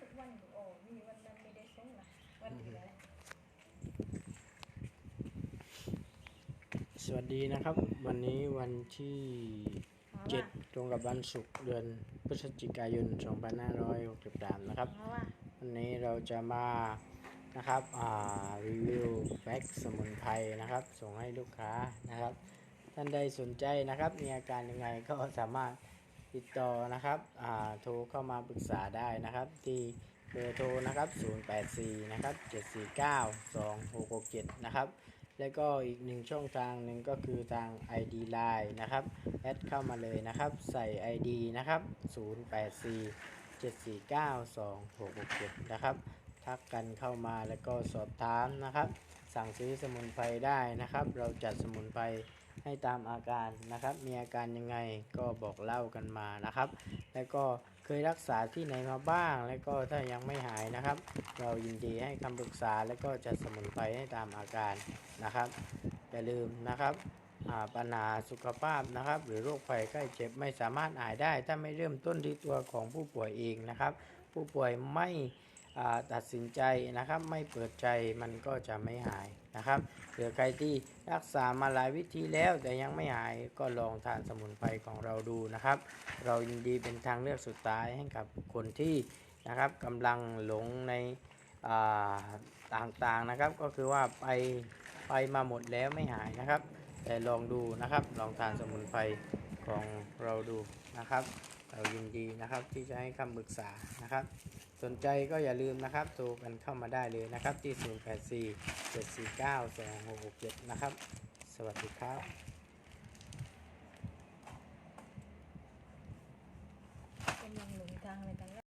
ทุกวันโอ้มีวันนั้นไม่ได้ส่งนะวันเดียวเลยสวัสดีนะครับ วันนี้วันที่7ตรงกับวันศุกร์เดือนพฤศจิกายน 2563 นะครับเพราะว่าวันนี้เราจะมานะครับอ่ารีวิวแพ็กสมุนไพรนะครับ ส่งให้ลูกค้านะครับ ท่านใดสนใจนะครับ มีอาการยังไงก็สามารถ ติดต่อนะครับโทรเข้ามาปรึกษาได้นะครับ ที่เบอร์โทรนะครับ 084 นะครับ 749 2667 นะครับ แล้วก็อีกหนึ่งช่องทางหนึ่งก็คือทาง ID Line นะครับ แอดเข้ามาเลยนะครับ ใส่ ID นะครับ 084 749 2667 นะครับ ทักกันเข้ามาแล้วก็สอบถามนะครับ สั่งซื้อสมุนไพรได้นะครับ เราจัดสมุนไพร ให้ตามอาการนะครับ มีอาการยังไงก็บอกเล่ากันมานะครับ แล้วก็เคยรักษาที่ไหนมาบ้าง แล้วก็ถ้ายังไม่หายนะครับ เรายินดีให้คำปรึกษาแล้วก็จัดสมุนไพรให้ตามอาการนะครับอย่าลืมนะครับปัญหาสุขภาพนะครับ หรือโรคภัยไข้เจ็บไม่สามารถหายได้ ถ้าไม่เริ่มต้นที่ตัวของผู้ป่วยเองนะครับ ผู้ป่วยไม่ ตัดสินใจนะครับ ไม่เปิดใจมันก็จะไม่หายนะครับหรือใครที่รักษามาหลายวิธีแล้วแต่ยังไม่หายก็ลองทานสมุนไพรของเราดูนะครับ เรายินดีเป็นทางเลือกสุดท้ายให้กับคนที่นะครับกำลังหลงในต่างๆนะครับ ก็คือว่าไปไปมาหมดแล้วไม่หายนะครับ แต่ลองดูนะครับลองทานสมุนไพรของเราดูนะครับ เรายินดีนะครับที่จะให้คำปรึกษานะครับ สนใจก็อย่าลืมนะครับโทรกันเข้ามาได้เลยนะครับที่ 084 749 2667 นะครับ สวัสดีครับกำลังหลงทางอะไรัน